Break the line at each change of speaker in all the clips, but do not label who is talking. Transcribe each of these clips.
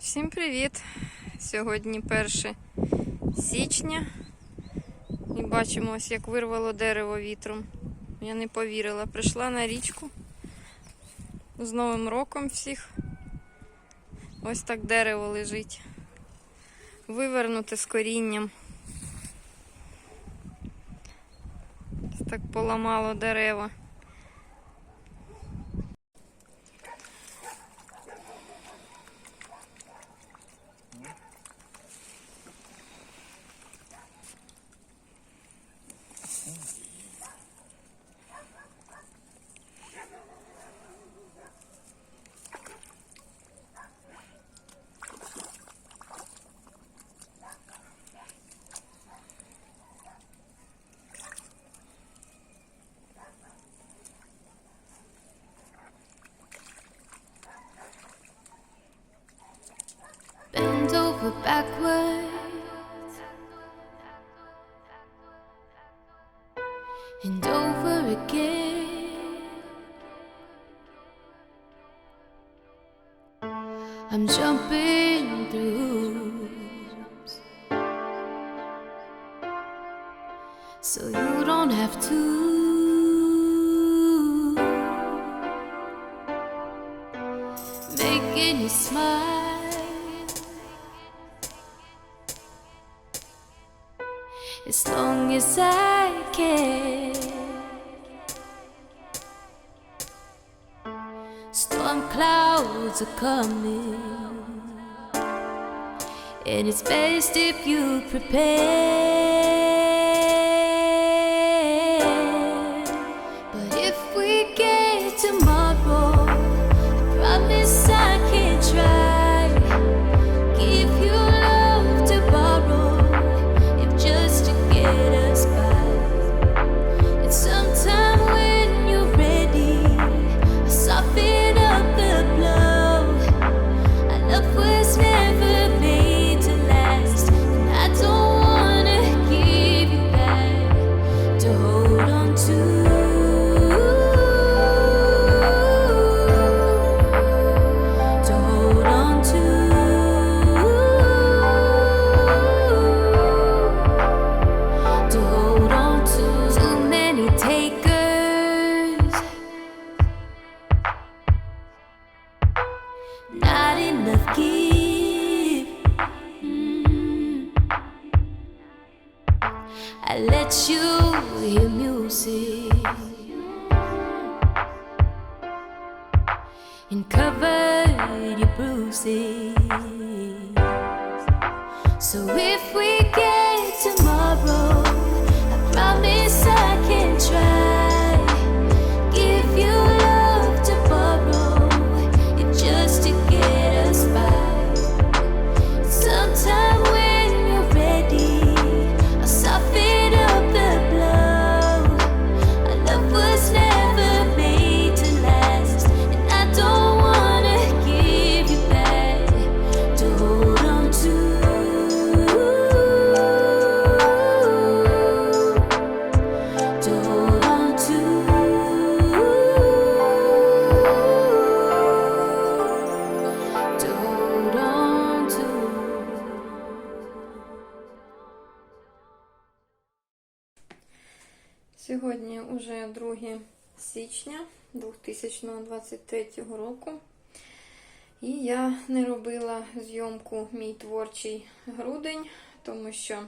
Всім привіт! Сьогодні 1 січня. І бачимо, ось як вирвало дерево вітром. Я не повірила. Прийшла на річку. З Новим роком всіх. Ось так дерево лежить. Вивернуте з корінням. Ось так поламало дерева.
So you don't have to. Making you smile. as long as I can. Storm clouds are coming, and it's best if you prepare. to So if we get
січня 2023 року. І я не робила зйомку мій творчий грудень, тому що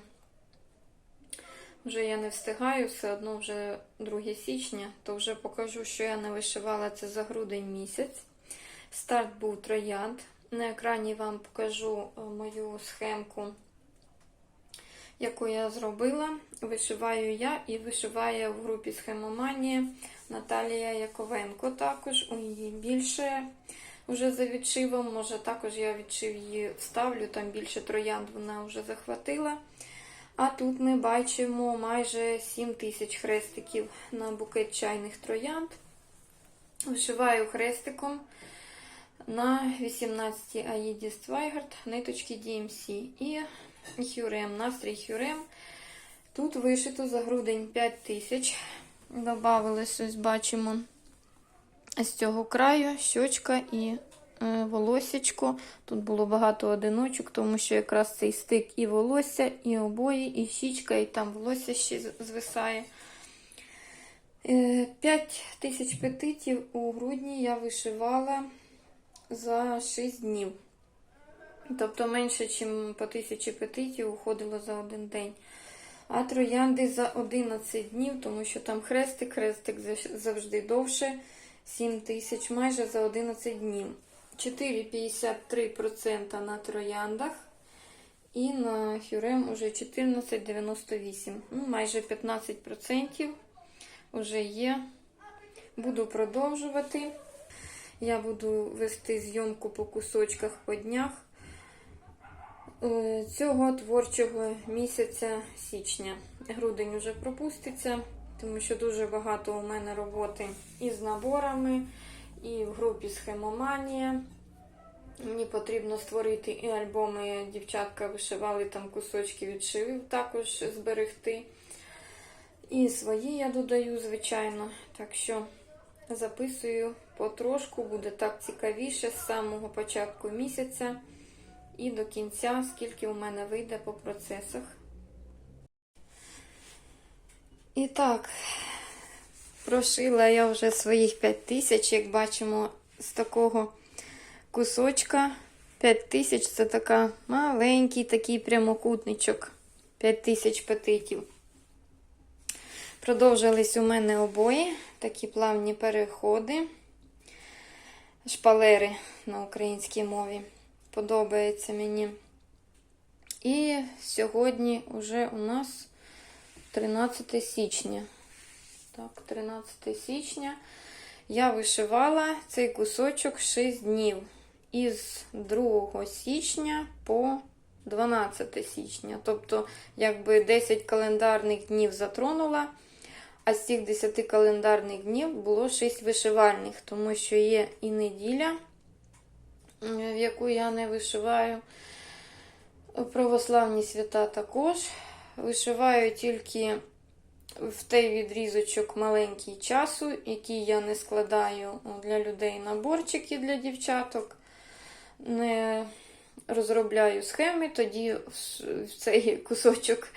вже я не встигаю, все одно вже 2 січня, то вже покажу, що я не вишивала це за грудень місяць. Старт був троянд. На екрані вам покажу е, мою схемку яку я зробила. Вишиваю я і вишиває в групі Схемоманія Наталія Яковенко також. У її більше вже за відшивом. Може, також я відшив її вставлю, там більше троянд вона вже захватила. А тут ми бачимо майже 7 тисяч хрестиків на букет чайних троянд. Вишиваю хрестиком на 18 Аїді Свайгард ниточки DMC і Хюрем, настрій Хюрем. Тут вишито за грудень 5 тисяч. Добавилось, ось бачимо з цього краю щочка і е, волосечко. Тут було багато одиночок, тому що якраз цей стик і волосся, і обої, і щічка, і там волосся ще звисає. 5 тисяч петитів у грудні я вишивала за 6 днів. Тобто менше, ніж по тисячі петитів уходило за один день. А троянди за 11 днів, тому що там хрестик, хрестик завжди довше. 7 тисяч майже за 11 днів. 4,53% на трояндах. І на хюрем уже 14,98. Ну, майже 15% вже є. Буду продовжувати. Я буду вести зйомку по кусочках по днях е, цього творчого місяця січня. Грудень уже пропуститься, тому що дуже багато у мене роботи і з наборами, і в групі Схемоманія. Мені потрібно створити і альбоми. Дівчатка вишивали там кусочки відшивів, також зберегти. І свої я додаю, звичайно. Так що записую потрошку, буде так цікавіше з самого початку місяця і до кінця, скільки у мене вийде по процесах. І так, прошила я вже своїх 5 тисяч, як бачимо, з такого кусочка. 5 тисяч це така маленький такий прямокутничок. 5 тисяч петитів. Продовжились у мене обої, такі плавні переходи, шпалери на українській мові. Подобається мені. І сьогодні вже у нас 13 січня. Так, 13 січня. Я вишивала цей кусочок 6 днів. Із 2 січня по 12 січня. Тобто, якби 10 календарних днів затронула, а з цих 10 календарних днів було 6 вишивальних, тому що є і неділя, в яку я не вишиваю. Православні свята також. Вишиваю тільки в той відрізочок маленький часу, який я не складаю для людей наборчики для дівчаток. Не розробляю схеми, тоді в цей кусочок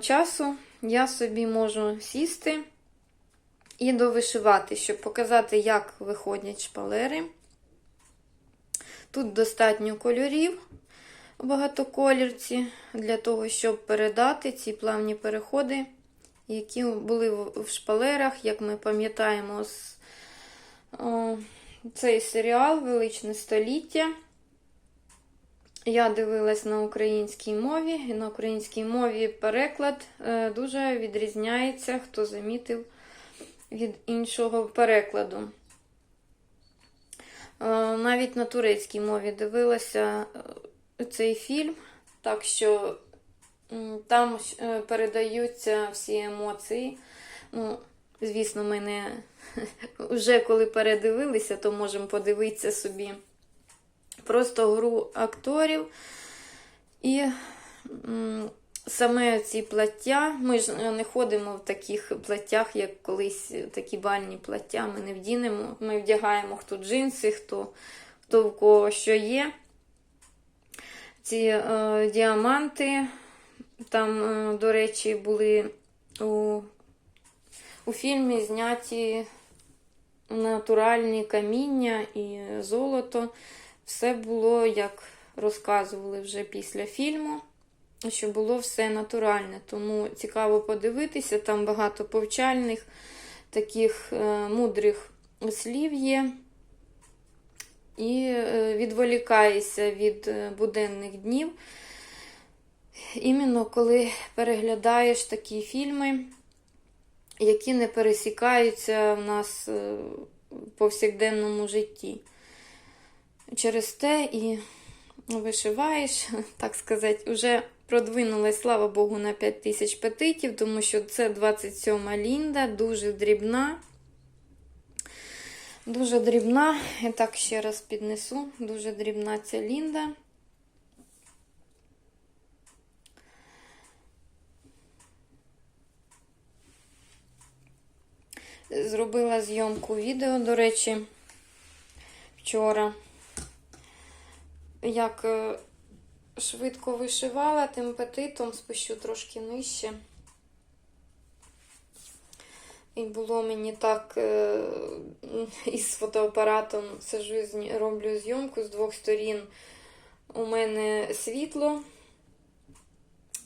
часу я собі можу сісти і довишивати, щоб показати, як виходять шпалери. Тут достатньо кольорів у багатоколірці для того, щоб передати ці плавні переходи, які були в шпалерах, як ми пам'ятаємо, з цей серіал Величне століття. Я дивилась на українській мові, і на українській мові переклад е, дуже відрізняється, хто замітив від іншого перекладу. Е, Навіть на турецькій мові дивилася е, цей фільм, так що там передаються всі емоції. Ну, звісно, ми не вже коли передивилися, то можемо подивитися собі просто гру акторів. І саме ці плаття, ми ж не ходимо в таких платтях, як колись такі бальні плаття. Ми не вдінемо. Ми вдягаємо хто джинси, хто, хто в кого що є. Ці е, діаманти, там, е, до речі, були у, у фільмі зняті натуральні каміння і золото. Все було, як розказували вже після фільму, що було все натуральне. Тому цікаво подивитися, там багато повчальних, таких е, мудрих слів є. І е, відволікаєшся від е, буденних днів. Іменно коли переглядаєш такі фільми, які не пересікаються в нас в повсякденному житті. Через те і вишиваєш, так сказати, вже продвинулась, слава Богу, на 5 тисяч петитів, тому що це 27 лінда, дуже дрібна. Дуже дрібна, я так ще раз піднесу, дуже дрібна ця лінда. Зробила зйомку відео, до речі, вчора. Як е, швидко вишивала, тим петитом спущу трошки нижче. І було мені так е, із фотоапаратом сижу, роблю зйомку з двох сторін. У мене світло.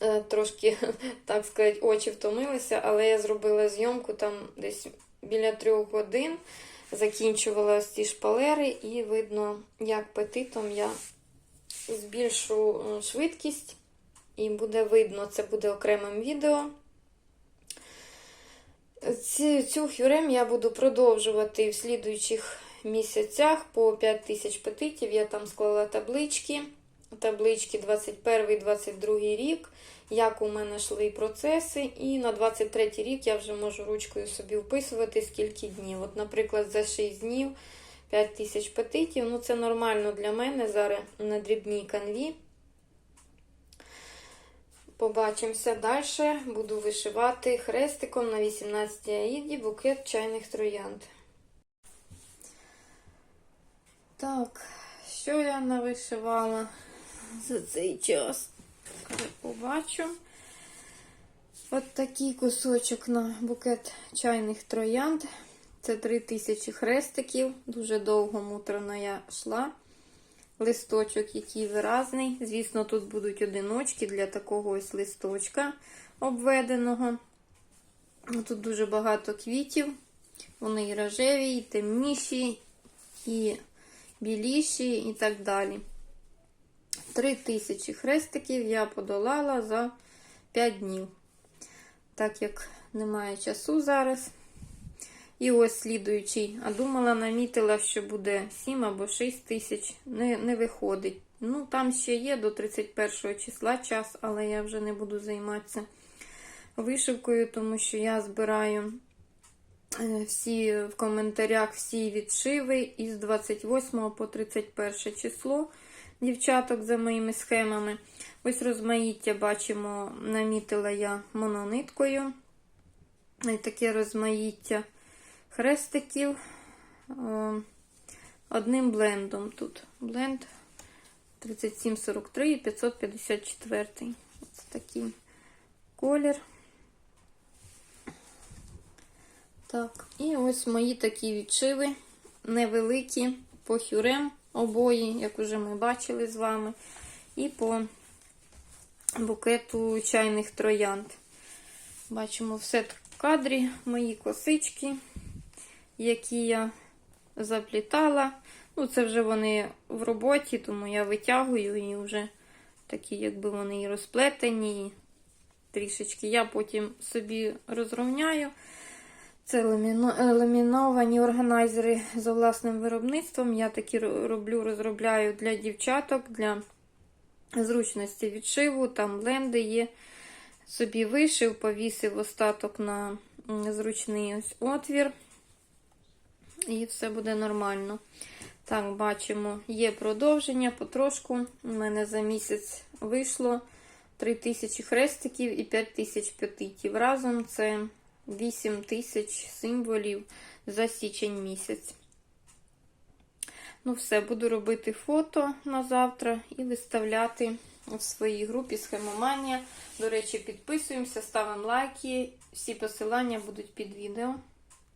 Е, Трошки, так сказати, очі втомилися, але я зробила зйомку там десь біля трьох годин. Закінчувала ці шпалери, і видно, як петитом я збільшу е, швидкість, і буде видно, це буде окремим відео. Ці, цю хюрем я буду продовжувати в слідуючих місяцях по 5 тисяч петитів. Я там склала таблички. Таблички 21-22 рік, як у мене йшли процеси. І на 23 рік я вже можу ручкою собі вписувати скільки днів. От, наприклад, за 6 днів 5 тисяч петитів. Ну, це нормально для мене зараз на дрібній канві. Побачимося далі. Буду вишивати хрестиком на 18 аїді букет чайних троянд. Так, що я навишивала за цей час? Побачу. От такий кусочок на букет чайних троянд. Це 3000 хрестиків. Дуже довго муторно я йшла. Листочок, який виразний. Звісно, тут будуть одиночки для такого ось листочка обведеного. Тут дуже багато квітів. Вони і рожеві, і темніші, і біліші, і так далі. Три тисячі хрестиків я подолала за 5 днів. Так як немає часу зараз. І ось слідуючий. А думала, намітила, що буде 7 або 6 тисяч. Не, не виходить. Ну, там ще є до 31 числа час, але я вже не буду займатися вишивкою, тому що я збираю е, всі в коментарях всі відшиви із 28 по 31 число дівчаток за моїми схемами. Ось розмаїття бачимо, намітила я монониткою. І таке розмаїття хрестиків е, одним блендом тут. Бленд 3743 і 554. Ось такий колір. Так, і ось мої такі відшиви невеликі по хюрем обої, як уже ми бачили з вами, і по букету чайних троянд. Бачимо все в кадрі мої косички, які я заплітала. Ну, це вже вони в роботі, тому я витягую і вже такі, якби вони і розплетені. Трішечки я потім собі розровняю. Це ламіно- ламіновані органайзери за власним виробництвом. Я такі роблю, розробляю для дівчаток, для зручності відшиву. Там бленди є. Собі вишив, повісив остаток на зручний ось отвір. І все буде нормально. Так, бачимо, є продовження потрошку. У мене за місяць вийшло 3000 хрестиків і 5000 петитів. Разом це 8000 символів за січень місяць. Ну, все, буду робити фото на завтра і виставляти в своїй групі схемоманія. До речі, підписуємося, ставимо лайки. Всі посилання будуть під відео.